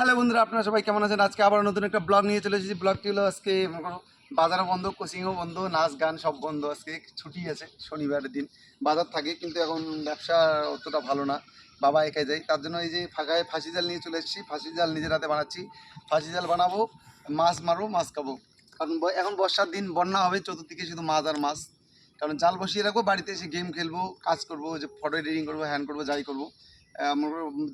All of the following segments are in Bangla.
হ্যালো বন্ধুরা, আপনারা সবাই কেমন আছেন? আজকে আবার নতুন একটা ব্লগ নিয়ে চলে এসেছি। ব্লগটি হলো আজকে, বাজারও বন্ধ, কোচিংও বন্ধ, নাচ গান সব বন্ধ। আজকে ছুটি আছে শনিবারের দিন। বাজার থাকে, কিন্তু এখন ব্যবসা অতটা ভালো না। বাবা একাই যায়। তার জন্য এই যে ফাঁকায় ফাঁসি জাল নিয়ে চলে এসেছি। ফাঁসি জাল নিজের হাতে বানাচ্ছি। ফাঁসি জাল বানাবো, মাছ মারবো, মাছ খাব। কারণ এখন বর্ষার দিন, বন্যা হবে, চতুর্দিকে শুধু মাছ আর মাছ। কারণ জাল বসিয়ে রাখব, বাড়িতে এসে গেম খেলব, কাজ করব, যে ফটো এডিটিং করব হ্যান্ড করব, যাই করব।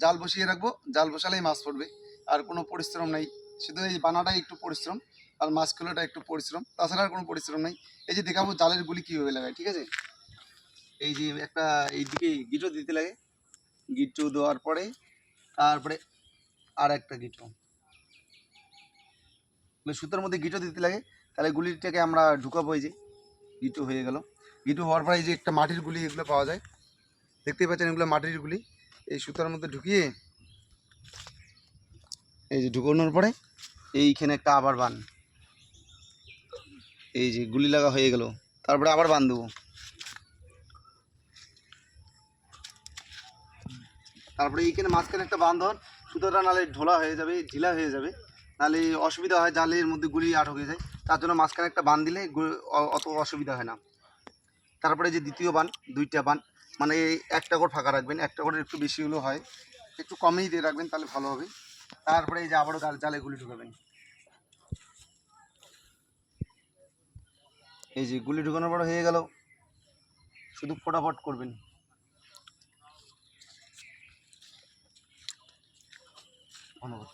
জাল বসিয়ে রাখব। জাল বসালেই মাছ পড়বে। আর কোনো পরিশ্রম নেই। শুধু এই বানাটাই একটু পরিশ্রম, আর মাছ খোলাটা একটু পরিশ্রম, তাছাড়া আর কোনো পরিশ্রম নেই। এই যে দেখাবো জালের গুলি কীভাবে লাগায়, ঠিক আছে? এই যে একটা এই দিকে গিটো দিতে লাগে। গিটো দেওয়ার পরে, তারপরে আর একটা গিটো মানে সুতোর মধ্যে গিটো দিতে লাগে, তাহলে গুলিটাকে আমরা ঢুকাবো এই যে গিটো হয়ে গেল। গিটো হওয়ার পরে এই যে একটা মাটির গুলি এগুলো পাওয়া যায়। দেখতেই পাচ্ছেন এগুলো মাটির গুলি। এই সুতার মধ্যে ঢুকিয়ে এই যে ঢুকানোর পরে এইখানে একটা আবার বান। এই যে গুলি লাগা হয়ে গেল। তারপরে আবার বান দেবো। তারপরে এইখানে মাঝখানে একটা বান ধর, সুতোটা নালে ঢোলা হয়ে যাবে, ঢিলা হয়ে যাবে। নাহলে অসুবিধা হয়, জালের মধ্যে গুলি আটকে যায়। তার জন্য মাঝখানে একটা বান দিলে অত অসুবিধা হয় না। তারপরে যে দ্বিতীয় বান, দুইটা বান মানে একটা করে ফাঁকা রাখবেন, একটা করে একটু বেশি হলেও হয়। একটু কমেই দিয়ে রাখবেন, তাহলে ভালো হবে। তারপরে এই যে আবারও জাল- গুলি ঢুকাবেন। এই যে গুলি ঢুকানোর পর হয়ে গেল। শুধু ফটাফট করবেন। ধন্যবাদ।